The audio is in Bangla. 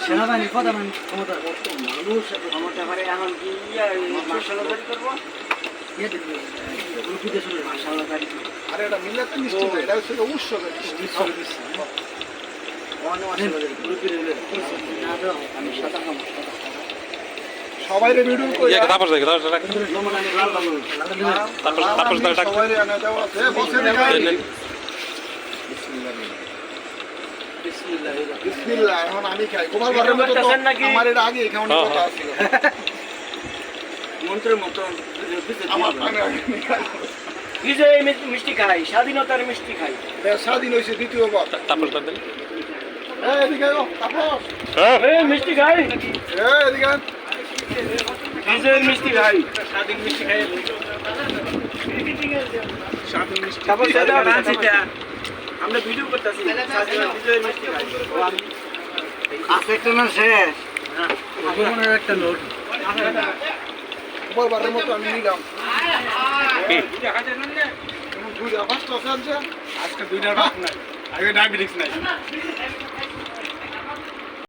সেনাবাহিনী প্রধান ক্ষমতা মানুষ ক্ষমতা করে এখন কি মার্শাল করব ইয়ে আরে এটা মিলাতে মিষ্টি না, এটা হচ্ছে ভিডিও করে ইয়ে তারপর তারপর তারপর তারপর বিসমিল্লাহ, এখন আমি খাই। গোপাল ভাড়ের মতো তো আমার এটা আগে হ্যাঁ, কথা হ্যাঁ। মন্ত্রের মতো আমার পানে। বিজয় মিষ্টি খাই স্বাধীনতার মিষ্টি খাই স্বাধীন হয়েছে দ্বিতীয়বার তারপর আয়, তাপস। হ্যাঁ। এই মিষ্টি খাই এদিকে বিজয়ের মিষ্টি খাই স্বাধীন মিষ্টি খাই তারপর সেটা রাঁচিটা আমরা ভিডিও করতেছি। বিজয়ের মিষ্টি একটা না শেষ একটা নোট ভাড়ের মতো আমি নিলাম। আজকে দুইটার ভাত নাই। আগে ডায়াবেটিক্স নাই।